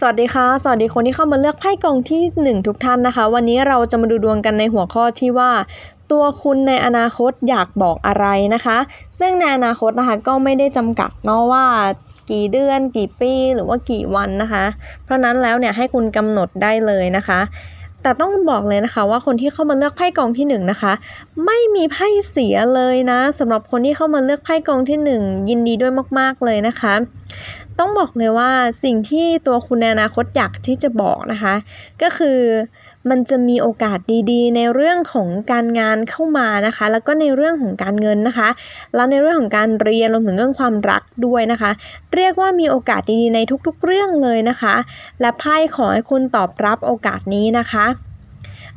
สวัสดีค่ะ สวัสดีคนที่เข้ามาเลือกไพ่กองที่ 1 ทุกท่านนะคะ วันนี้เราจะมาดูดวงกันในหัวข้อที่ว่า ตัวคุณในอนาคตอยากบอกอะไรนะคะ ซึ่งในอนาคตนะคะก็ไม่ได้จำกัดเนาะว่ากี่เดือน กี่ปีหรือว่ากี่วันนะคะ เพราะนั้นแล้วเนี่ยให้คุณกำหนดได้เลยนะคะ แต่ต้องบอกเลยนะคะว่าคนที่เข้ามาเลือกไพ่กองที่หนึ่งนะคะ ไม่มีไพ่เสียเลยนะสำหรับคนที่เข้ามาเลือกไพ่กองที่หนึ่งยินดีด้วยมาก ๆเลยนะคะ ต้องบอกเลยว่าสิ่งที่ตัวคุณในอนาคตอยากที่จะบอกนะคะ ก็คือมันจะมีโอกาสดีๆ ในเรื่องของการงานเข้ามานะคะ แล้วก็ในเรื่องของการเงินนะคะ แล้วในเรื่องของการเรียนรวมถึงเรื่องความรักด้วยนะคะ เรียกว่ามีโอกาสดีๆในทุกๆเรื่องเลยนะคะ และไพ่ขอให้คุณตอบรับโอกาสนี้นะคะ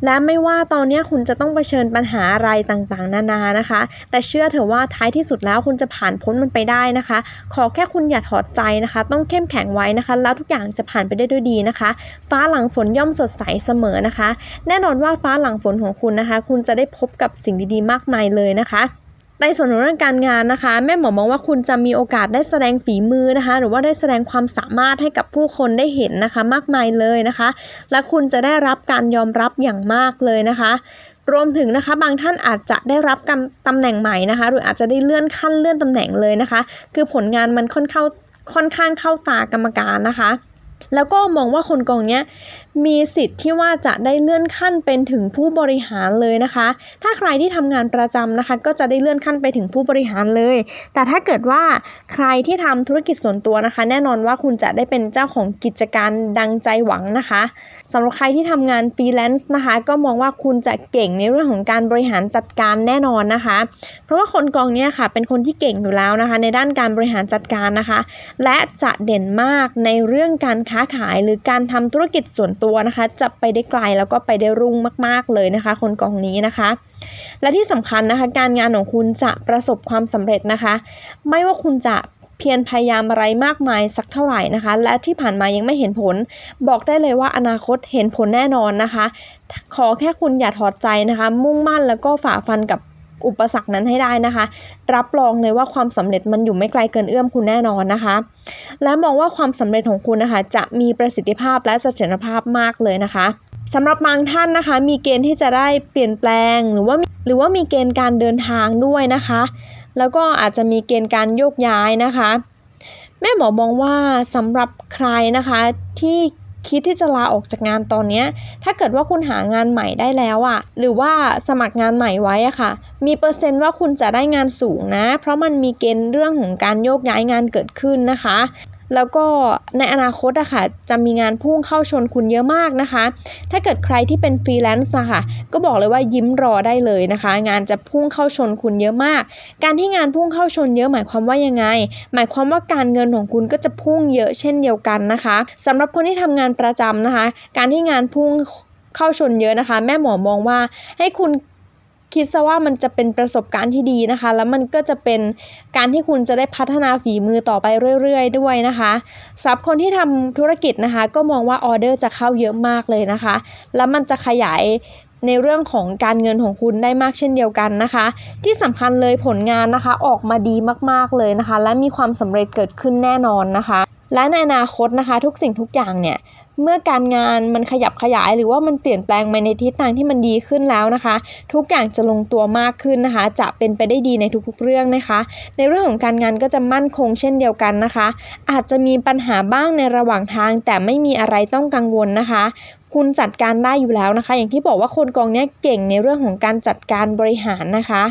และไม่ว่าตอนนี้คุณจะต้องเผชิญปัญหาอะไรต่างๆ นานานะคะ แต่เชื่อเถอะว่าท้ายที่สุดแล้วคุณจะผ่านพ้นมันไปได้นะคะ ขอแค่คุณอย่าถอดใจนะคะ ต้องเข้มแข็งไว้นะคะ แล้วทุกอย่างจะผ่านไปได้ด้วยดีนะคะ ฟ้าหลังฝนย่อมสดใสเสมอนะคะ แน่นอนว่าฟ้าหลังฝนของคุณนะคะ คุณจะได้พบกับสิ่งดีๆ มากมายเลยนะคะ ในส่วนของเรื่องการงานนะคะ แม่หมอมองว่าคุณจะมีโอกาสได้แสดงฝีมือนะคะ หรือว่าได้แสดงความสามารถให้กับผู้คนได้เห็นนะคะ มากมายเลยนะคะ และคุณจะได้รับการยอมรับอย่างมากเลยนะคะรวมถึงนะคะบางท่านอาจจะได้รับกำตำแหน่งใหม่นะคะ หรืออาจจะได้เลื่อนขั้นเลื่อนตำแหน่งเลยนะคะ คือผลงานมันค่อนข้าค่อนข้างเข้าตากรรมการนะคะ แล้วก็มองว่าคนกองนี้มีสิทธิ์ที่ว่าจะได้เลื่อนขั้นเป็นถึงผู้บริหารเลยนะคะ ถ้าใครที่ทำงานประจำนะคะ ก็จะได้เลื่อนขั้นไปถึงผู้บริหารเลย แต่ถ้าเกิดว่าใครที่ทำธุรกิจส่วนตัวนะคะ แน่นอนว่าคุณจะได้เป็นเจ้าของกิจการดังใจหวังนะคะสำหรับใครที่ทำงานฟรีแลนซ์นะคะ ก็มองว่าคุณจะเก่งในเรื่องของการบริหารจัดการแน่นอนนะคะ เพราะว่าคนกองนี้ค่ะ เป็นคนที่เก่งอยู่แล้วนะคะ ในด้านการบริหารจัดการนะคะ และจะเด่นมากในเรื่องการค้าขายหรือการทำธุรกิจส่วนตัวนะคะ จะไปได้ไกลแล้วก็ไปได้รุ่งมาก ๆเลยนะคะ คนกองนี้นะคะ และที่สำคัญนะคะ การงานของคุณจะประสบความสำเร็จนะคะ ไม่ว่าคุณจะเพียรพยายามอะไรมากมายสักเท่าไหร่นะคะ และที่ผ่านมายังไม่เห็นผล บอกได้เลยว่าอนาคตเห็นผลแน่นอนนะคะ ขอแค่คุณอย่าถอดใจนะคะ มุ่งมั่นแล้วก็ฝ่าฟันกับ อุปสรรคนั้นให้ได้นะคะ รับรองเลยว่าความสำเร็จมันอยู่ไม่ไกลเกินเอื้อมคุณแน่นอนนะคะ และมองว่าความสำเร็จของคุณนะคะ จะมีประสิทธิภาพและเสถียรภาพมากเลยนะคะสำหรับบางท่านนะคะ มีเกณฑ์ที่จะได้เปลี่ยนแปลงหรือว่าหรือว่ามีเกณฑ์การเดินทางด้วยนะคะ แล้วก็อาจจะมีเกณฑ์การโยกย้ายนะคะ แม่หมอมองว่าสำหรับใครนะคะที่ คิดที่จะลาออกจากงานตอนนี้ ถ้าเกิดว่าคุณหางานใหม่ได้แล้วอะ่ะหรือว่าสมัครงานใหม่ไว้อะค่ะ มีเปอร์เซ็นต์ว่าคุณจะได้งานสูงนะ เพราะมันมีเกณฑ์เรื่องของการโยกย้ายงานเกิดขึ้นนะคะ แล้วก็ในอนาคตอะค่ะจะมีงานพุ่งเข้าชนคุณเยอะมากนะคะ ถ้าเกิดใครที่เป็นฟรีแลนซ์อะค่ะก็บอกเลยว่ายิ้มรอได้เลยนะคะ งานจะพุ่งเข้าชนคุณเยอะมาก การที่งานพุ่งเข้าชนเยอะหมายความว่ายังไง หมายความว่าการเงินของคุณก็จะพุ่งเยอะเช่นเดียวกันนะคะสำหรับคนที่ทำงานประจำนะคะ การที่งานพุ่งเข้าชนเยอะนะคะ แม่หมอมองว่าให้คุณ คิดซะว่ามันจะเป็นประสบการณ์ที่ดีนะคะ แล้วมันก็จะเป็นการที่คุณจะได้พัฒนาฝีมือต่อไปเรื่อย ๆ ด้วยนะคะสำหรับคนที่ทำธุรกิจนะคะ ก็มองว่าออเดอร์จะเข้าเยอะมากเลยนะคะ แล้วมันจะขยายในเรื่องของการเงินของคุณได้มากเช่นเดียวกันนะคะ ที่สำคัญเลยผลงานนะคะออกมาดีมากๆเลยนะคะ และมีความสำเร็จเกิดขึ้นแน่นอนนะคะ และในอนาคตนะคะ ทุกสิ่งทุกอย่างเนี่ย เมื่อการงานมันขยับขยายหรือว่ามันเปลี่ยนแปลงไปในทิศทางที่มันดีขึ้นแล้วนะคะ ทุกอย่างจะลงตัวมากขึ้นนะคะ จะเป็นไปได้ดีในทุกๆเรื่องนะคะ ในเรื่องของการงานก็จะมั่นคงเช่นเดียวกันนะคะ อาจจะมีปัญหาบ้างในระหว่างทาง แต่ไม่มีอะไรต้องกังวลนะคะคุณจัดการได้อยู่แล้วนะคะ อย่างที่บอกว่าคนกองนี้เก่งในเรื่องของการจัดการบริหารนะคะ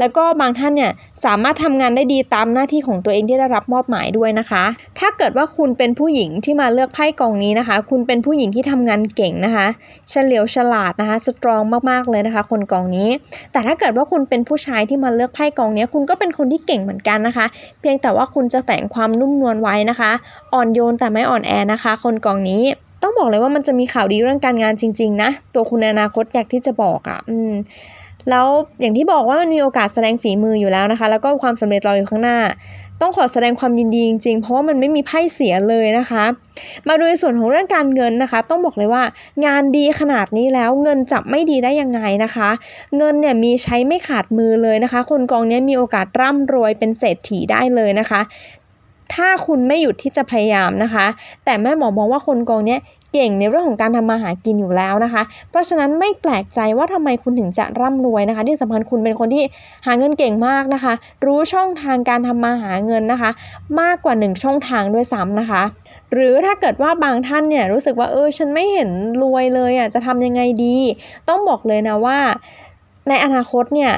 แล้วก็บางท่านเนี่ยสามารถทำงานได้ดีตามหน้าที่ของตัวเองที่ได้รับมอบหมายด้วยนะคะ ถ้าเกิดว่าคุณเป็นผู้หญิงที่มาเลือกไพ่กองนี้นะคะ คุณเป็นผู้หญิงที่ทำงานเก่งนะคะ เฉลียวฉลาดนะคะ สตรองมากๆเลยนะคะ คนกองนี้ แต่ถ้าเกิดว่าคุณเป็นผู้ชายที่มาเลือกไพ่กองนี้ คุณก็เป็นคนที่เก่งเหมือนกันนะคะ เพียงแต่ว่าคุณจะแฝงความนุ่มนวลไว้นะคะ อ่อนโยนแต่ไม่อ่อนแอนะคะ คนกองนี้ต้องบอกเลยว่ามันจะมีข่าวดีเรื่องการงานจริง ๆ นะ ตัวคุณอนาคตอยากที่จะบอกอะ่ะ อืม แล้วอย่างที่บอกว่ามันมีโอกาสแสดงฝีมืออยู่แล้วนะคะ แล้วก็ความสำเร็จรออยู่ข้างหน้า ต้องขอแสดงความยินดีจริงๆ เพราะว่ามันไม่มีไพ่เสียเลยนะคะ มาดูในส่วนของเรื่องการเงินนะคะ ต้องบอกเลยว่างานดีขนาดนี้แล้วเงินจะไม่ดีได้ยังไงนะคะ เงินเนี่ยมีใช้ไม่ขาดมือเลยนะคะ คนกองนี้มีโอกาสร่ำรวยเป็นเศรษฐีได้เลยนะคะถ้าคุณไม่หยุดที่จะพยายามนะคะ แต่แม่หมอมองว่าคนกองเนี้ย เก่งในเรื่องของการทำมาหากินอยู่แล้วนะคะ เพราะฉะนั้นไม่แปลกใจว่าทำไมคุณถึงจะร่ำรวยนะคะ ที่สำคัญคุณเป็นคนที่หาเงินเก่งมากนะคะ รู้ช่องทางการทำมาหาเงินนะคะ มากกว่า 1 ช่องทางด้วยซ้ำนะคะ หรือถ้าเกิดว่าบางท่านเนี่ยรู้สึกว่าเออฉันไม่เห็นรวยเลยอะจะทำยังไงดี ต้องบอกเลยนะว่า ในอนาคตเนี่ย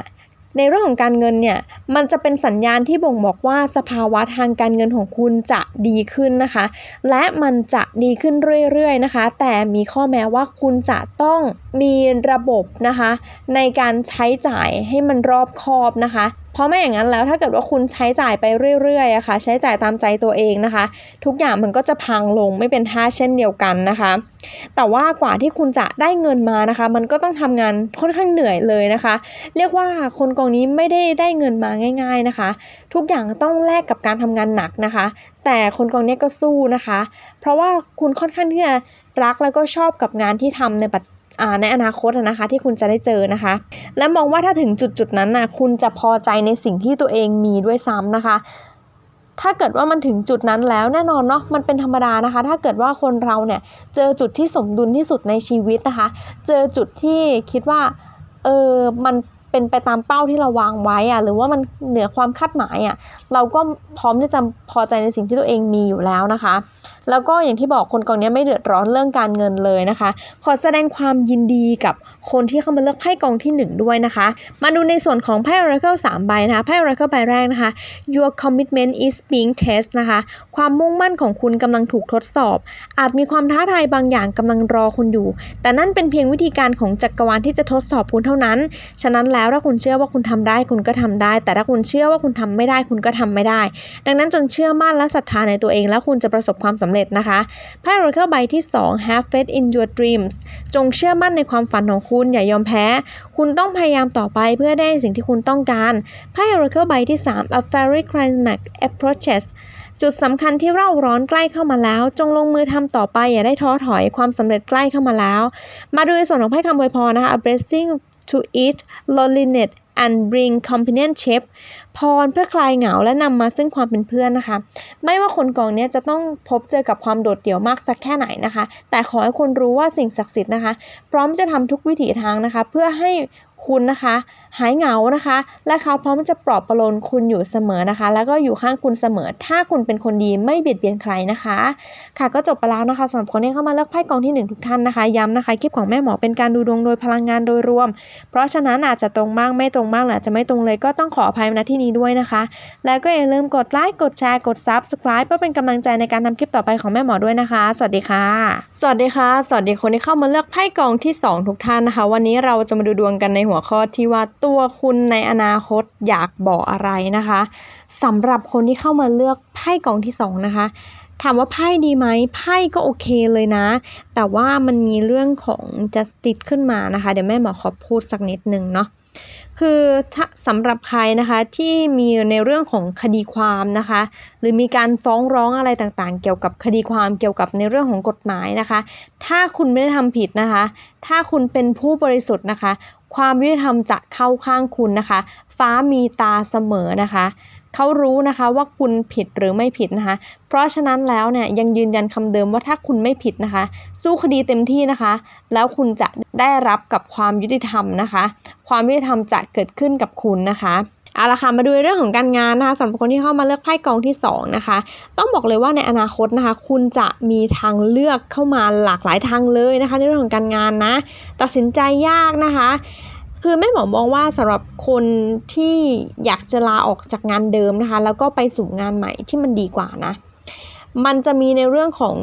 ในเรื่องของการเงินเนี่ยมันจะเป็นสัญญาณที่บ่งบอกว่าสภาวะทางการเงินของคุณจะดีขึ้นนะคะ และมันจะดีขึ้นเรื่อยๆนะคะ แต่มีข้อแม้ว่าคุณจะต้อง มีระบบนะคะ ในการใช้จ่ายให้มันรอบคอบนะคะ เพราะไม่อย่างนั้นแล้วถ้าเกิดว่าคุณใช้จ่ายไปเรื่อยๆอะคะ่ะ ใช้จ่ายตามใจตัวเองนะคะ ทุกอย่างมันก็จะพังลงไม่เป็นท่าเช่นเดียวกันนะคะ แต่ว่ากว่าที่คุณจะได้เงินมานะคะ มันก็ต้องทำงานค่อนข้างเหนื่อยเลยนะคะ เรียกว่าคนกองนี้ไม่ได้ได้เงินมาง่าย ๆนะคะ ทุกอย่างต้องแลกกับการทำงานหนักนะคะ แต่คนกองนี้ก็สู้นะคะ เพราะว่าคุณค่อนข้างที่จะรักแล้วก็ชอบกับงานที่ทำในปัจ ในอนาคตนะคะที่คุณจะได้เจอนะคะ และมองว่าถ้าถึงจุดจุดนั้นนะคุณจะพอใจในสิ่งที่ตัวเองมีด้วยซ้ำนะคะ ถ้าเกิดว่ามันถึงจุดนั้นแล้วแน่นอนเนาะมันเป็นธรรมดานะคะ ถ้าเกิดว่าคนเราเนี่ยเจอจุดที่สมดุลที่สุดในชีวิตนะคะ เจอจุดที่คิดว่าเออมันเป็นไปตามเป้าที่เราวางไว้อะหรือว่ามันเหนือความคาดหมายอะเราก็พร้อมที่จะพอใจในสิ่งที่ตัวเองมีอยู่แล้วนะคะแล้วก็อย่างที่บอกคนกองนี้ไม่เดือดร้อนเรื่องการเงินเลยนะคะ ขอแสดงความยินดีกับคนที่เข้ามาเลือกไพ่กองที่ 1 ด้วยนะคะ มาดูในส่วนของไพ่ Oracle 3ใบนะคะไพ่ Oracle ใบแรกนะคะ your commitment is being test นะคะ ความมุ่งมั่นของคุณกำลังถูกทดสอบ อาจมีความท้าทายบางอย่างกำลังรอคุณอยู่ แต่นั่นเป็นเพียงวิธีการของจักรวาลที่จะทดสอบคุณเท่านั้น ฉะนั้นแล้วถ้าคุณเชื่อว่าคุณทำได้คุณก็ทำได้ แต่ถ้าคุณเชื่อว่าคุณทำไม่ได้คุณก็ทำไม่ได้ ดังนั้นจนเชื่อมั่นและศรัทธาในตัวเองแล้วคุณจะประสบความสำเร็จนะคะไพ่ Oracle ใบที่ 2 Have faith in your dreams จงเชื่อมั่นในความฝันของคุณอย่ายอมแพ้ คุณต้องพยายามต่อไปเพื่อได้สิ่งที่คุณต้องการไพ่ Oracle ใบที่ 3 A fairy climax approaches จุดสำคัญที่เร่าร้อนใกล้เข้ามาแล้ว จงลงมือทำต่อไปอย่าได้ท้อถอยความสำเร็จใกล้เข้ามาแล้ว มาดูในส่วนของไพ่คำอวยพรนะคะ A blessing to eat loneliness and bring companionship พรเพื่อคลายเหงาและนำมาซึ่งความเป็นเพื่อนนะคะ ไม่ว่าคนกองนี้จะต้องพบเจอกับความโดดเดี่ยวมากสักแค่ไหนนะคะ แต่ขอให้คุณรู้ว่าสิ่งศักดิ์สิทธิ์นะคะ พร้อมจะทำทุกวิถีทางนะคะ เพื่อให้คุณนะคะ หายเหงานะคะ และเขาพร้อมจะปลอบประโลมคุณอยู่เสมอนะคะ แล้วก็อยู่ข้างคุณเสมอ ถ้าคุณเป็นคนดีไม่เบียดเบียนใครนะคะ ค่ะก็จบไปแล้วนะคะสำหรับคนที่เข้ามาเลือกไพ่กองที่ 1 ทุกท่านนะคะ ย้ำนะคะคลิปของแม่หมอเป็นการดูดวงโดยพลังงานโดยรวม เพราะฉะนั้นอาจจะตรงบ้างไม่ตรงบ้างหรือจะไม่ตรงเลยก็ต้องขออภัยณที่นี้ด้วยนะคะ แล้วก็อย่าลืมกดไลค์กดแชร์กดซับสไคร b e เพื่อเป็นกำลังใจในการทำคลิปต่อไปของแม่หมอด้วยนะคะ สวัสดีค่ะ สวัสดีค่ะ สวัสดีคนที่เข้ามาเลือกไพ่กองที่ 2 ทุกท่านนะคะ วันนี้เราจะมาดูดวงกันในหัวข้อที่ว่าตัวคุณในอนาคตอยากบอกอะไรนะคะสำหรับคนที่เข้ามาเลือกไพ่กองที่ 2 นะคะ ถามว่าไพ่ดีไหมไพ่ก็โอเคเลยนะ แต่ว่ามันมีเรื่องของ justice ขึ้นมานะคะ เดี๋ยวแม่หมอขอพูดสักนิดนึงเนาะคือถ้าสำหรับใครนะคะที่มีในเรื่องของคดีความนะคะ หรือมีการฟ้องร้องอะไรต่างๆ เกี่ยวกับคดีความเกี่ยวกับในเรื่องของกฎหมายนะคะ ถ้าคุณไม่ได้ทำผิดนะคะ ถ้าคุณเป็นผู้บริสุทธิ์นะคะ ความยุติธรรมจะเข้าข้างคุณนะคะ ฟ้ามีตาเสมอนะคะ เขารู้นะคะว่าคุณผิดหรือไม่ผิดนะคะ เพราะฉะนั้นแล้วเนี่ยยังยืนยันคำเดิมว่าถ้าคุณไม่ผิดนะคะ สู้คดีเต็มที่นะคะ แล้วคุณจะได้รับกับความยุติธรรมนะคะ ความยุติธรรมจะเกิดขึ้นกับคุณนะคะเอาละค่ะมาดูเรื่องของการงานนะคะสำหรับคนที่เข้ามาเลือกไพ่กองที่2นะคะต้องบอกเลยว่าในอนาคตนะคะ คุณจะมีทางเลือกเข้ามาหลากหลายทางเลยนะคะ ในเรื่องของการงานนะ ตัดสินใจยากนะคะ คือแม่หมอมองว่าสำหรับคนที่อยากจะลาออกจากงานเดิมนะคะ แล้วก็ไปสู่งานใหม่ที่มันดีกว่านะ มันจะมีในเรื่องของ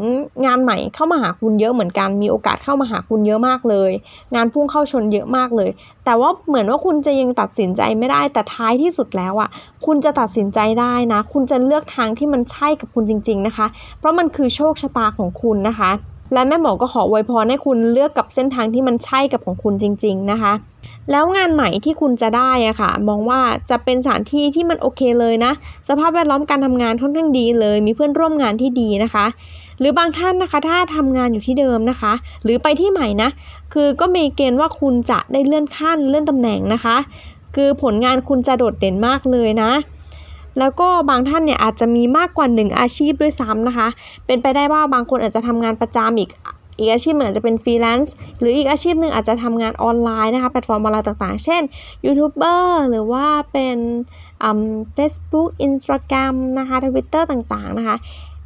งานใหม่เข้ามาหาคุณเยอะเหมือนกัน มีโอกาสเข้ามาหาคุณเยอะมากเลย งานพุ่งเข้าชนเยอะมากเลย แต่ว่าเหมือนว่าคุณจะยังตัดสินใจไม่ได้ แต่ท้ายที่สุดแล้วอะ คุณจะตัดสินใจได้นะ คุณจะเลือกทางที่มันใช่กับคุณจริง ๆนะคะ เพราะมันคือโชคชะตาของคุณนะคะ และแม่หมอก็ขออวยพรให้คุณเลือกกับเส้นทางที่มันใช่กับของคุณจริง ๆนะคะ แล้วงานใหม่ที่คุณจะได้อะค่ะ มองว่าจะเป็นสถานที่ที่มันโอเคเลยนะ สภาพแวดล้อมการทำงานค่อนข้างดีเลย มีเพื่อนร่วมงานที่ดีนะคะ หรือบางท่านนะคะ ถ้าทำงานอยู่ที่เดิมนะคะ หรือไปที่ใหม่นะ คือก็มีเกณฑ์ว่าคุณจะได้เลื่อนขั้นเลื่อนตำแหน่งนะคะ คือผลงานคุณจะโดดเด่นมากเลยนะ แล้วก็บางท่านเนี่ยอาจจะมีมากกว่า 1 อาชีพด้วยซ้ำนะคะ เป็นไปได้ว่าบางคนอาจจะทำงานประจำอีกอีกอาชีพหนึ่งอาจจะเป็นฟรีแลนซ์หรืออีกอาชีพหนึ่งอาจจะทำงานออนไลน์นะคะแพลตฟอร์มออนไลน์ต่างๆ เช่นยูทูบเบอร์หรือว่าเป็นเฟซบุ๊กอินสตาแกรมนะคะทวิตเตอร์ต่างๆนะคะ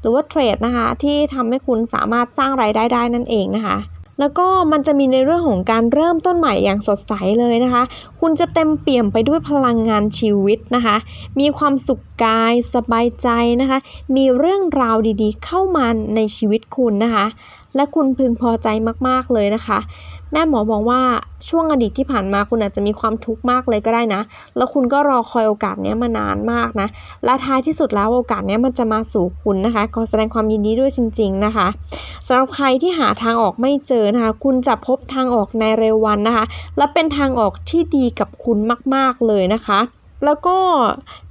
หรือว่าเทรดนะคะ ที่ทำให้คุณสามารถสร้างรายได้ได้นั่นเองนะคะ แล้วก็มันจะมีในเรื่องของการเริ่มต้นใหม่อย่างสดใสเลยนะคะ คุณจะเต็มเปี่ยมไปด้วยพลังงานชีวิตนะคะ มีความสุขกายสบายใจนะคะ มีเรื่องราวดีๆ เข้ามาในชีวิตคุณนะคะ และคุณพึงพอใจมาก ๆ เลยนะคะ แม่หมอบอกว่าช่วงอดีตที่ผ่านมาคุณอาจจะมีความทุกข์มากเลยก็ได้นะ แล้วคุณก็รอคอยโอกาสนี้มานานมากนะ และท้ายที่สุดแล้วโอกาสนี้มันจะมาสู่คุณนะคะ ขอแสดงความยินดีด้วยจริง ๆ นะคะสำหรับใครที่หาทางออกไม่เจอนะคะ คุณจะพบทางออกในเร็ววันนะคะ และเป็นทางออกที่ดีกับคุณมาก ๆ เลยนะคะ แล้วก็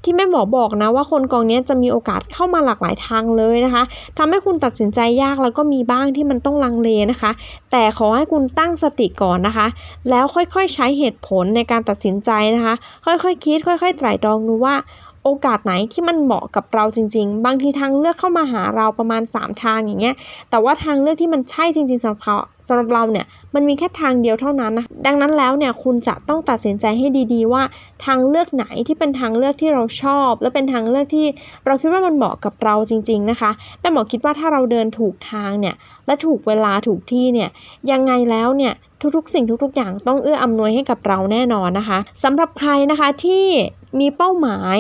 ที่แม่หมอบอกนะว่าคนกองนี้จะมีโอกาสเข้ามาหลากหลายทางเลยนะคะทำให้คุณตัดสินใจยากแล้วก็มีบ้างที่มันต้องลังเลนะคะ แต่ขอให้คุณตั้งสติก่อนนะคะ แล้วค่อยๆใช้เหตุผลในการตัดสินใจนะคะ ค่อยๆคคิด ค่อย ๆ ไตร่ตรองดูว่า โอกาสไหนที่มันเหมาะกับเราจริง ๆ บางทีทางเลือกเข้ามาหาเราประมาณ 3 ทางอย่างเงี้ย แต่ว่าทางเลือกที่มันใช่จริงๆสำหรับเขาสำหรับเราเนี่ยมันมีแค่ทางเดียวเท่านั้นนะดังนั้นแล้วเนี่ยคุณจะต้องตัดสินใจให้ดีๆ ว่าทางเลือกไหนที่เป็นทางเลือกที่เราชอบ และเป็นทางเลือกที่เราคิดว่ามันเหมาะกับเราจริง ๆนะคะแม่หมอคิดว่าถ้าเราเดินถูกทางเนี่ยและถูกเวลาถูกที่เนี่ยยังไงแล้วเนี่ยทุกๆ สิ่งทุกๆ อย่างต้องเอื้ออำนวยให้กับเราแน่นอนนะคะสำหรับใครนะคะที่ มีเป้าหมาย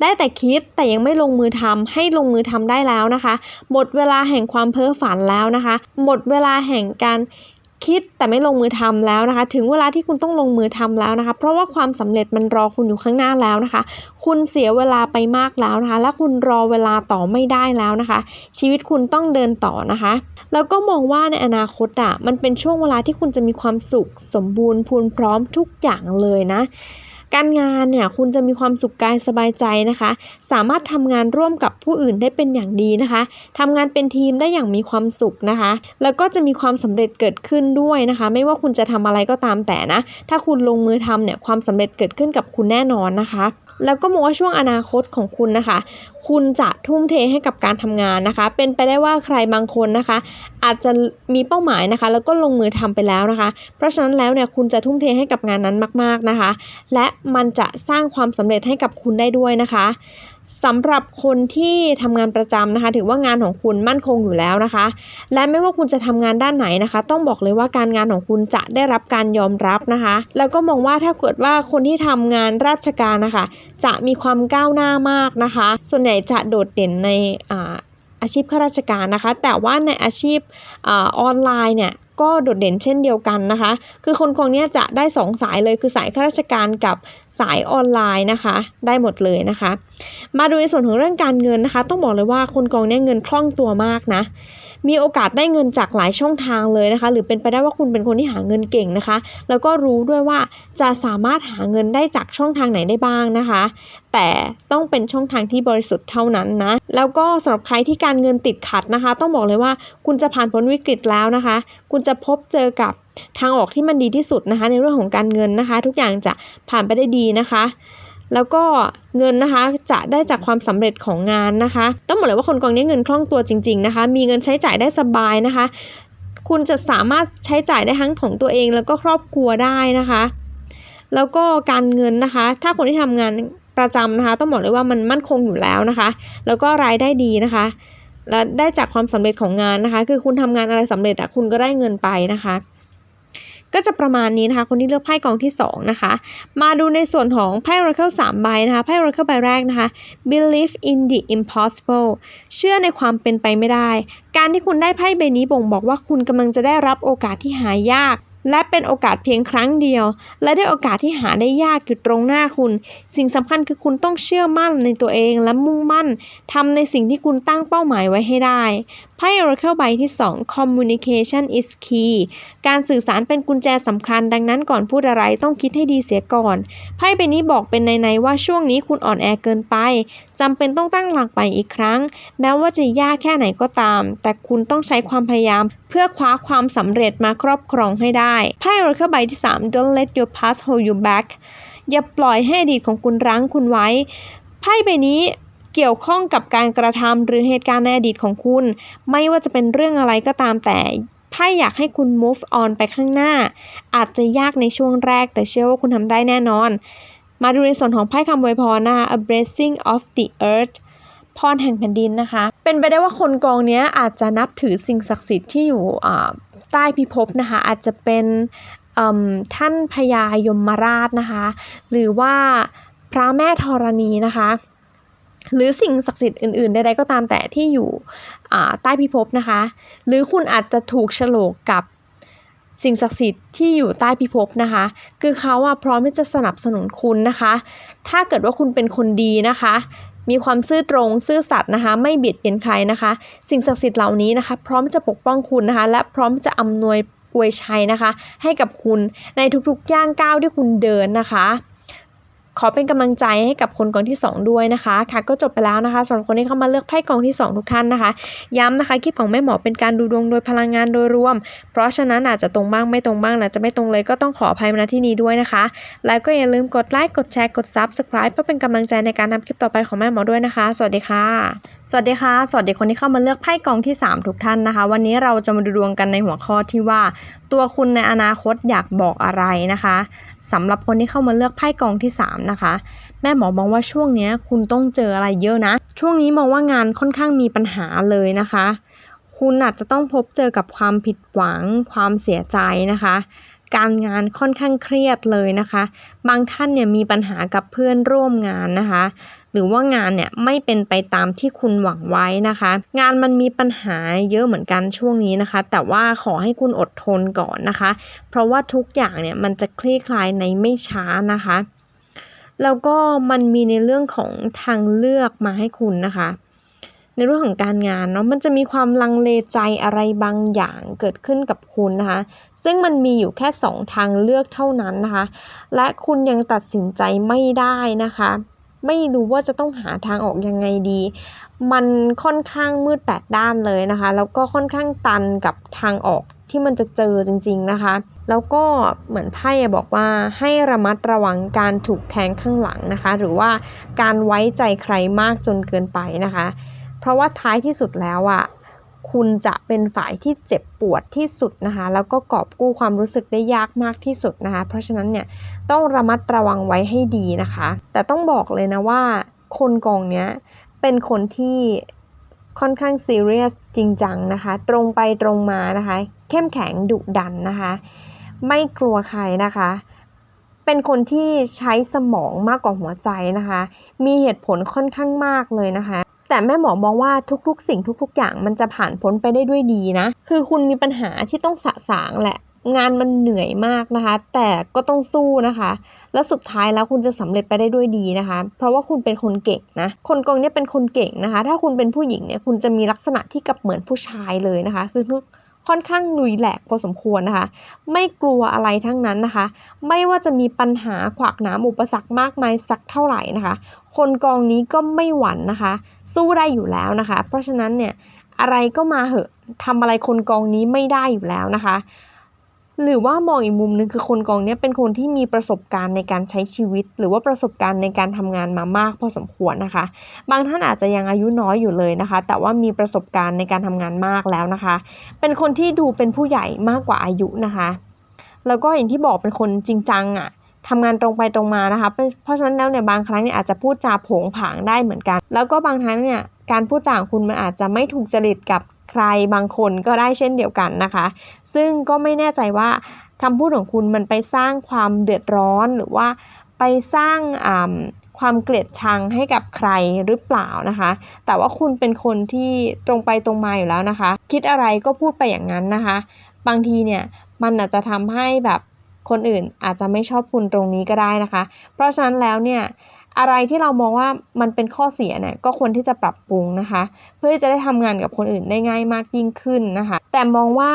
ได้แต่คิดแต่ยังไม่ลงมือทำให้ลงมือทำได้แล้วนะคะ หมดเวลาแห่งความเพ้อฝันแล้วนะคะ หมดเวลาแห่งการคิดแต่ไม่ลงมือทำแล้วนะคะ ถึงเวลาที่คุณต้องลงมือทำแล้วนะคะ เพราะว่าความสำเร็จมันรอคุณอยู่ข้างหน้าแล้วนะคะ คุณเสียเวลาไปมากแล้วนะคะ และคุณรอเวลาต่อไม่ได้แล้วนะคะ ชีวิตคุณต้องเดินต่อนะคะ แล้วก็มองว่าในอนาคตอะมันเป็นช่วงเวลาที่คุณจะมีความสุขสมบูรณ์พูนพร้อมทุกอย่างเลยนะ การงานเนี่ยคุณจะมีความสุขกายสบายใจนะคะ สามารถทำงานร่วมกับผู้อื่นได้เป็นอย่างดีนะคะทำงานเป็นทีมได้อย่างมีความสุขนะคะ แล้วก็จะมีความสำเร็จเกิดขึ้นด้วยนะคะ ไม่ว่าคุณจะทำอะไรก็ตามแต่นะ ถ้าคุณลงมือทำเนี่ยความสำเร็จเกิดขึ้นกับคุณแน่นอนนะคะ แล้วก็มองว่าช่วงอนาคตของคุณนะคะ คุณจะทุ่มเทให้กับการทำงานนะคะ เป็นไปได้ว่าใครบางคนนะคะ อาจจะมีเป้าหมายนะคะ แล้วก็ลงมือทำไปแล้วนะคะ เพราะฉะนั้นแล้วเนี่ยคุณจะทุ่มเทให้กับงานนั้นมาก ๆนะคะ และมันจะสร้างความสำเร็จให้กับคุณได้ด้วยนะคะ สำหรับคนที่ทำงานประจำนะคะ ถือว่างานของคุณมั่นคงอยู่แล้วนะคะ และไม่ว่าคุณจะทำงานด้านไหนนะคะ ต้องบอกเลยว่าการงานของคุณจะได้รับการยอมรับนะคะ แล้วก็มองว่าถ้าเกิดว่าคนที่ทำงานราชการนะคะ จะมีความก้าวหน้ามากนะคะ ส่วนใหญ่จะโดดเด่นใน อาชีพข้าราชการนะคะ แต่ว่าในอาชีพออนไลน์เนี่ยก็โดดเด่นเช่นเดียวกันนะคะ คือคนกองเนี้ยจะได้ 2 สายเลยคือสายข้าราชการกับสายออนไลน์นะคะ ได้หมดเลยนะคะ มาดูในส่วนของเรื่องการเงินนะคะ ต้องบอกเลยว่าคนกองเนี้ยเงินคล่องตัวมากนะ มีโอกาสได้เงินจากหลายช่องทางเลยนะคะ หรือเป็นไปได้ว่าคุณเป็นคนที่หาเงินเก่งนะคะ แล้วก็รู้ด้วยว่าจะสามารถหาเงินได้จากช่องทางไหนได้บ้างนะคะ แต่ต้องเป็นช่องทางที่บริสุทธิ์เท่านั้นนะแล้วก็สำหรับใครที่การเงินติดขัดนะคะ ต้องบอกเลยว่าคุณจะผ่านพ้นวิกฤตแล้วนะคะ คุณจะพบเจอกับทางออกที่มันดีที่สุดนะคะ ในเรื่องของการเงินนะคะ ทุกอย่างจะผ่านไปได้ดีนะคะ แล้วก็เงินนะคะจะได้จากความสำเร็จของงานนะคะ ต้องบอกเลยว่าคนกองนี้เงินคล่องตัวจริง ๆนะคะ มีเงินใช้จ่ายได้สบายนะคะ คุณจะสามารถใช้จ่ายได้ทั้งของตัวเองแล้วก็ครอบครัวได้นะคะ แล้วก็การเงินนะคะ ถ้าคนที่ทำงานประจำนะคะ ต้องบอกเลยว่ามันมั่นคงอยู่แล้วนะคะ แล้วก็รายได้ดีนะคะ และได้จากความสำเร็จของงานนะคะ คือคุณทำงานอะไรสำเร็จอะคุณก็ได้เงินไปนะคะ ก็จะประมาณนี้นะคะ คนที่เลือกไพ่กองที่ 2 นะคะ มาดูในส่วนของไพ่ Oracle 3ใบนะคะ ไพ่ Oracle ใบแรกนะคะ believe in the impossible เชื่อในความเป็นไปไม่ได้ การที่คุณได้ไพ่ใบนี้บ่งบอกว่าคุณกำลังจะได้รับโอกาสที่หายากและเป็นโอกาสเพียงครั้งเดียว และได้โอกาสที่หาได้ยากอยู่ตรงหน้าคุณ สิ่งสำคัญคือคุณต้องเชื่อมั่นในตัวเองและมุ่งมั่นทำในสิ่งที่คุณตั้งเป้าหมายไว้ให้ได้ ไพ่ Oracle ใบที่ 2 communication is key การสื่อสารเป็นกุญแจสำคัญ ดังนั้นก่อนพูดอะไรต้องคิดให้ดีเสียก่อน ไพ่ใบนี้บอกเป็นในๆว่าช่วงนี้คุณอ่อนแอเกินไปจำเป็นต้องตั้งหลักไปอีกครั้ง แม้ว่าจะยากแค่ไหนก็ตาม แต่คุณต้องใช้ความพยายาม เพื่อคว้าความสำเร็จมาครอบครองให้ได้ไพ่ Oracle ใบที่ 3 don't let your past hold you back อย่าปล่อยให้อดีตของคุณรั้งคุณไว้ไพ่ใบนี้ กี่ยวข้องกับการกระทำหรือเหตุการณ์ในอดีตของคุณ ไม่ว่าจะเป็นเรื่องอะไรก็ตามแต่ไพ่อยากให้คุณ move on ไปข้างหน้า อาจจะยากในช่วงแรกแต่เชื่อว่าคุณทำได้แน่นอน มาดูในส่วนของไพ่คำอวยพรนะคะ a blessing of the earth พรแห่งแผ่นดินนะคะ เป็นไปได้ว่าคนกองนี้อาจจะนับถือสิ่งศักดิ์สิทธิ์ที่อยู่ใต้พิภพนะคะ อาจจะเป็นท่านพญายมราชนะคะ หรือว่าพระแม่ธรณีนะคะ หรือสิ่งศักดิ์สิทธิ์อื่นๆใดๆก็ตามแต่ที่อยู่ใต้พิภพนะคะ หรือคุณอาจจะถูกโฉลกกับสิ่งศักดิ์สิทธิ์ที่อยู่ใต้พิภพนะคะ คือเขาอะพร้อมที่จะสนับสนุนคุณนะคะ ถ้าเกิดว่าคุณเป็นคนดีนะคะ มีความซื่อตรงซื่อสัตย์นะคะ ไม่เบียดเบียนใครนะคะ สิ่งศักดิ์สิทธิ์เหล่านี้นะคะ พร้อมจะปกป้องคุณนะคะ และพร้อมจะอำนวยอวยชัยนะคะ ให้กับคุณในทุกๆย่างก้าวที่คุณเดินนะคะ ขอเป็นกำลังใจให้กับคนกองที่ 2 ด้วยนะคะ ค่ะก็จบไปแล้วนะคะสำหรับคนที่เข้ามาเลือกไพ่กองที่ 2 ทุกท่านนะคะ ย้ำนะคะคลิปของแม่หมอเป็นการดูดวงโดยพลังงานโดยรวม เพราะฉะนั้นอาจจะตรงบ้างไม่ตรงบ้างนะจะไม่ตรงเลยก็ต้องขออภัยมาณที่นี้ด้วยนะคะ แล้วก็อย่าลืมกดไลค์กดแชร์กด Subscribe เพื่อเป็นกำลังใจในการทำคลิปต่อไปของแม่หมอด้วยนะคะ สวัสดีค่ะ สวัสดีค่ะ สวัสดีคนที่เข้ามาเลือกไพ่กองที่ 3 ทุกท่านนะคะ วันนี้เราจะมาดูดวงกันในหัวข้อที่ว่า ตัวคุณในอนาคตอยากบอกอะไรนะคะสำหรับคนที่เข้ามาเลือกไพ่กองที่3นะคะ แม่หมอมองว่าช่วงนี้คุณต้องเจออะไรเยอะนะ ช่วงนี้มองว่างานค่อนข้างมีปัญหาเลยนะคะ คุณอาจจะต้องพบเจอกับความผิดหวัง ความเสียใจนะคะ การงานค่อนข้างเครียดเลยนะคะ บางท่านเนี่ยมีปัญหากับเพื่อนร่วมงานนะคะ หรือว่างานเนี่ยไม่เป็นไปตามที่คุณหวังไว้นะคะ งานมันมีปัญหาเยอะเหมือนกันช่วงนี้นะคะ แต่ว่าขอให้คุณอดทนก่อนนะคะ เพราะว่าทุกอย่างเนี่ยมันจะคลี่คลายในไม่ช้านะคะ แล้วก็มันมีในเรื่องของทางเลือกมาให้คุณนะคะ ในเรื่องของการงานเนาะมันจะมีความลังเลใจอะไรบางอย่างเกิดขึ้นกับคุณนะคะ ซึ่งมันมีอยู่แค่ 2 ทางเลือกเท่านั้นนะคะ และคุณยังตัดสินใจไม่ได้นะคะ ไม่รู้ว่าจะต้องหาทางออกยังไงดี มันค่อนข้างมืดแปดด้านเลยนะคะ แล้วก็ค่อนข้างตันกับทางออก ที่มันจะเจอจริงๆนะคะ แล้วก็เหมือนไพ่บอกว่าให้ระมัดระวังการถูกแทงข้างหลังนะคะ หรือว่าการไว้ใจใครมากจนเกินไปนะคะ เพราะว่าท้ายที่สุดแล้วอะคุณจะเป็นฝ่ายที่เจ็บปวดที่สุดนะคะ แล้วก็กอบกู้ความรู้สึกได้ยากมากที่สุดนะคะ เพราะฉะนั้นเนี่ยต้องระมัดระวังไว้ให้ดีนะคะ แต่ต้องบอกเลยนะว่าคนกองเนี้ยเป็นคนที่ ค่อนข้างซีเรียสจริงจังนะคะ ตรงไปตรงมานะคะ เข้มแข็งดุดันนะคะ ไม่กลัวใครนะคะ เป็นคนที่ใช้สมองมากกว่าหัวใจนะคะ มีเหตุผลค่อนข้างมากเลยนะคะ แต่แม่หมอมองว่าทุกๆ สิ่งทุก ๆ อย่างมันจะผ่านพ้นไปได้ด้วยดีนะ คือคุณมีปัญหาที่ต้องสะสางแหละ งานมันเหนื่อยมากนะคะ แต่ก็ต้องสู้นะคะ แล้วสุดท้ายแล้วคุณจะสำเร็จไปได้ด้วยดีนะคะ เพราะว่าคุณเป็นคนเก่งนะ คนกองเนี้ยเป็นคนเก่งนะคะ ถ้าคุณเป็นผู้หญิงเนี่ยคุณจะมีลักษณะที่กับเหมือนผู้ชายเลยนะคะ คือค่อนข้างลุยแหลกพอสมควรนะคะ ไม่กลัวอะไรทั้งนั้นนะคะ ไม่ว่าจะมีปัญหาขวากหนามอุปสรรคมากมายสักเท่าไหร่นะคะ คนกองนี้ก็ไม่หวั่นนะคะ สู้ได้อยู่แล้วนะคะ เพราะฉะนั้นเนี่ยอะไรก็มาเหอะทำอะไรคนกองนี้ไม่ได้อยู่แล้วนะคะ หรือว่ามองอีกมุมหนึงคือคนกองเนี้ยเป็นคนที่มีประสบการณ์ในการใช้ชีวิต หรือว่าประสบการณ์ในการทำงานมามากพอสมควรนะคะ บางท่านอาจจะยังอายุน้อยอยู่เลยนะคะ แต่ว่ามีประสบการณ์ในการทำงานมากแล้วนะคะ เป็นคนที่ดูเป็นผู้ใหญ่มากกว่าอายุนะคะ แล้วก็อย่างที่บอกเป็นคนจริงจังอะ่ะ ทำงานตรงไปตรงมานะคะ เพราะฉะนั้นแล้วเนี่ยบางครั้งเนี่ยอาจจะพูดจาผงผางได้เหมือนกัน แล้วก็บางครั้งเนี่ยการพูดจาของคุณมันอาจจะไม่ถูกจริตกับใครบางคนก็ได้เช่นเดียวกันนะคะ ซึ่งก็ไม่แน่ใจว่าคำพูดของคุณมันไปสร้างความเดือดร้อนหรือว่าไปสร้างความเกลียดชังให้กับใครหรือเปล่านะคะ แต่ว่าคุณเป็นคนที่ตรงไปตรงมาอยู่แล้วนะคะ คิดอะไรก็พูดไปอย่างนั้นนะคะ บางทีเนี่ยมันอาจจะทำให้แบบ คนอื่นอาจจะไม่ชอบคุณตรงนี้ก็ได้นะคะ เพราะฉะนั้นแล้วเนี่ยอะไรที่เรามองว่ามันเป็นข้อเสียเนี่ยก็ควรที่จะปรับปรุงนะคะ เพื่อที่จะได้ทำงานกับคนอื่นได้ง่ายมากยิ่งขึ้นนะคะ แต่มองว่า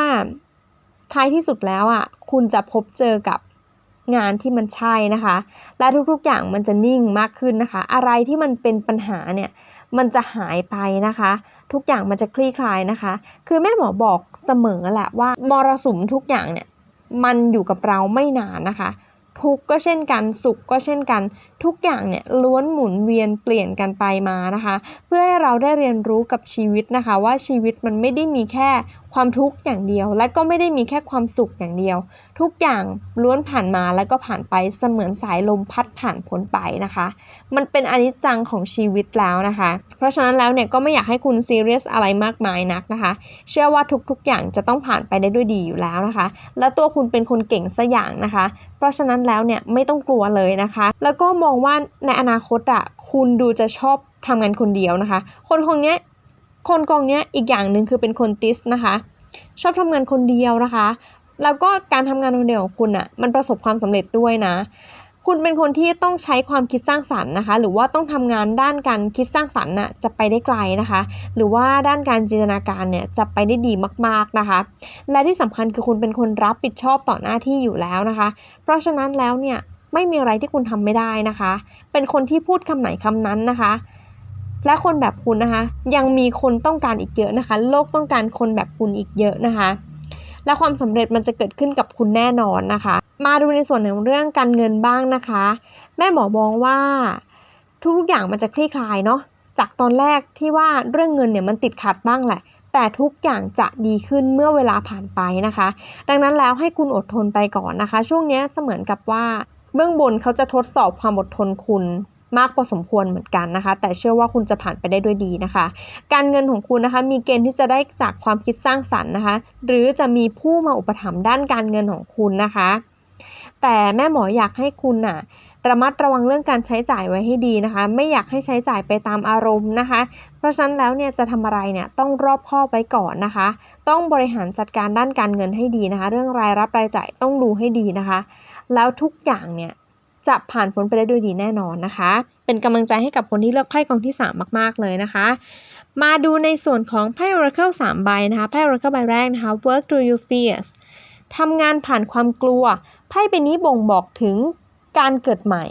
ท้ายที่สุดแล้วอะคุณจะพบเจอกับงานที่มันใช่นะคะ และทุกๆอย่างมันจะนิ่งมากขึ้นนะคะ อะไรที่มันเป็นปัญหาเนี่ยมันจะหายไปนะคะ ทุกอย่างมันจะคลี่คลายนะคะ คือแม่หมอบอกเสมอแหละว่ามรสุมทุกอย่างเนี่ย มันอยู่กับเราไม่นานนะคะ ทุกก็เช่นกัน สุขก็เช่นกัน ทุกอย่างเนี่ยล้วนหมุนเวียนเปลี่ยนกันไปมานะคะ เพื่อให้เราได้เรียนรู้กับชีวิตนะคะ ว่าชีวิตมันไม่ได้มีแค่ ความทุกข์อย่างเดียว และก็ไม่ได้มีแค่ความสุขอย่างเดียว ทุกอย่างล้วนผ่านมาแล้วก็ผ่านไปเสมือนสายลมพัดผ่านพ้นไปนะคะ มันเป็นอนิจจังของชีวิตแล้วนะคะ เพราะฉะนั้นแล้วเนี่ยก็ไม่อยากให้คุณซีเรียสอะไรมากมายนักนะคะ เชื่อว่าทุกๆอย่างจะต้องผ่านไปได้ด้วยดีอยู่แล้วนะคะ และตัวคุณเป็นคนเก่งสัอย่างนะคะ เพราะฉะนั้นแล้วเนี่ยไม่ต้องกลัวเลยนะคะ แล้วก็มองว่าในอนาคตอะคุณดูจะชอบทำงานคนเดียวนะคะ คนคนเนี้ย คนกองเนี้ยอีกอย่างหนึ่งคือเป็นคนติสนะคะ ชอบทำงานคนเดียวนะคะ แล้วก็การทำงานคนเดียวของคุณอะมันประสบความสำเร็จด้วยนะ คุณเป็นคนที่ต้องใช้ความคิดสร้างสรรค์นะคะ หรือว่าต้องทำงานด้านการคิดสร้างสรรค์น่ะจะไปได้ไกลนะคะ หรือว่าด้านการจินตนาการเนี่ยจะไปได้ดีมากๆนะคะ และที่สำคัญคือคุณเป็นคนรับผิดชอบต่อหน้าที่อยู่แล้วนะคะ เพราะฉะนั้นแล้วเนี่ยไม่มีอะไรที่คุณทำไม่ได้นะคะ เป็นคนที่พูดคำไหนคำนั้นนะคะ และคนแบบคุณนะคะ ยังมีคนต้องการอีกเยอะนะคะ โลกต้องการคนแบบคุณอีกเยอะนะคะ และความสำเร็จมันจะเกิดขึ้นกับคุณแน่นอนนะคะ มาดูในส่วนของเรื่องการเงินบ้างนะคะ แม่หมอมองว่า ทุกอย่างมันจะคลี่คลายเนาะจากตอนแรกที่ว่าเรื่องเงินเนี่ยมันติดขัดบ้างแหละ แต่ทุกอย่างจะดีขึ้นเมื่อเวลาผ่านไปนะคะ ดังนั้นแล้วให้คุณอดทนไปก่อนนะคะ ช่วงนี้เสมือนกับว่า เบื้องบนเขาจะทดสอบความอดทนคุณ มากพอสมควรเหมือนกันนะคะ แต่เชื่อว่าคุณจะผ่านไปได้ด้วยดีนะคะ การเงินของคุณนะคะมีเกณฑ์ที่จะได้จากความคิดสร้างสรรค์นะคะ หรือจะมีผู้มาอุปถัมภ์ด้านการเงินของคุณนะคะ แต่แม่หมออยากให้คุณน่ะระมัดระวังเรื่องการใช้จ่ายไว้ให้ดีนะคะ ไม่อยากให้ใช้จ่ายไปตามอารมณ์นะคะ เพราะฉะนั้นแล้วเนี่ยจะทำอะไรเนี่ยต้องรอบคอบไว้ก่อนนะคะ ต้องบริหารจัดการด้านการเงินให้ดีนะคะ เรื่องรายรับรายจ่ายต้องดูให้ดีนะคะ แล้วทุกอย่างเนี่ย จะผ่านพ้นไปได้ด้วยดีแน่นอนนะคะ เป็นกำลังใจให้กับคนที่เลือกไพ่กองที่ 3 มาก ๆ เลยนะคะ มาดูในส่วนของไพ่ Oracle 3 ใบนะคะไพ่ Oracle ใบแรกนะคะ work through your fears ทำงานผ่านความกลัว ไพ่ใบนี้บ่งบอกถึงการเกิดใหม่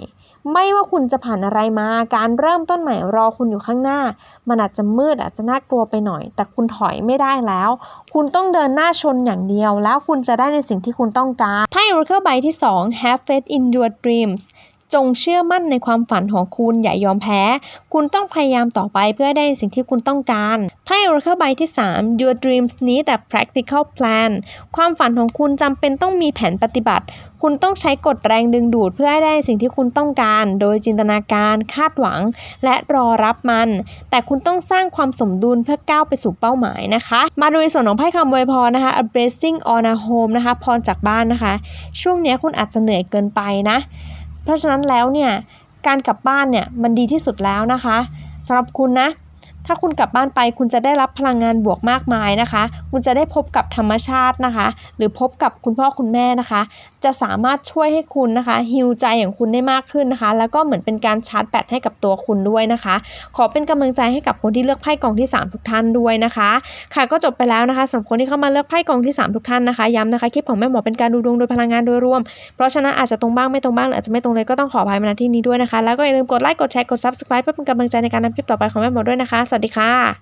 ไม่ว่าคุณจะผ่านอะไรมา การเริ่มต้นใหม่รอคุณอยู่ข้างหน้า มันอาจจะมืดอาจจะน่ากลัวไปหน่อย แต่คุณถอยไม่ได้แล้ว คุณต้องเดินหน้าชนอย่างเดียว แล้วคุณจะได้ในสิ่งที่คุณต้องการไพ่ Oracle ใบที่ 2 Have faith in your dreams จงเชื่อมั่นในความฝันของคุณอย่ายอมแพ้ คุณต้องพยายามต่อไปเพื่อได้สิ่งที่คุณต้องการไพ่ Oracle ใบที่ 3 Your dreams need a practical plan ความฝันของคุณจำเป็นต้องมีแผนปฏิบัติ คุณต้องใช้กฎแรงดึงดูดเพื่อให้ได้สิ่งที่คุณต้องการ โดยจินตนาการคาดหวัง และรอรับมัน แต่คุณต้องสร้างความสมดุลเพื่อก้าวไปสู่เป้าหมายนะคะ มาดูในส่วนของไพ่คำอวยพรนะคะ a blessing on a home นะคะพรจากบ้านนะคะ ช่วงนี้คุณอาจจะเหนื่อยเกินไปนะ เพราะฉะนั้นแล้วเนี่ยการกลับบ้านเนี่ยมันดีที่สุดแล้วนะคะสำหรับคุณนะ ถ้าคุณกลับบ้านไปคุณจะได้รับพลังงานบวกมากมายนะคะ คุณจะได้พบกับธรรมชาตินะคะ หรือพบกับคุณพ่อคุณแม่นะคะ จะสามารถช่วยให้คุณนะคะฮิวใจของคุณได้มากขึ้นนะคะ แล้วก็เหมือนเป็นการชาร์จแบตให้กับตัวคุณด้วยนะคะ ขอเป็นกำลังใจให้กับคนที่เลือกไพ่กองที่ 3 ทุกท่านด้วยนะคะ ค่ะก็จบไปแล้วนะคะสำหรับคนที่เข้ามาเลือกไพ่กองที่ 3 ทุกท่านนะคะย้ำนะคะคลิปของแม่หมอเป็นการดูดวงโดยพลังงานโดยรวม เพราะฉะนั้นอาจจะตรงบ้างไม่ตรงบ้างหรืออาจจะไม่ตรงเลยก็ต้องขออภัยมาณที่นี้ด้วยนะคะ แล้วก็อย่าลืมกดไลค์กดแชร์กด subscribe เพื่อเป็นกำลังใจในการทำคลิปต่อไปของแม่หมอด้วยนะคะสวัสดีค่ะ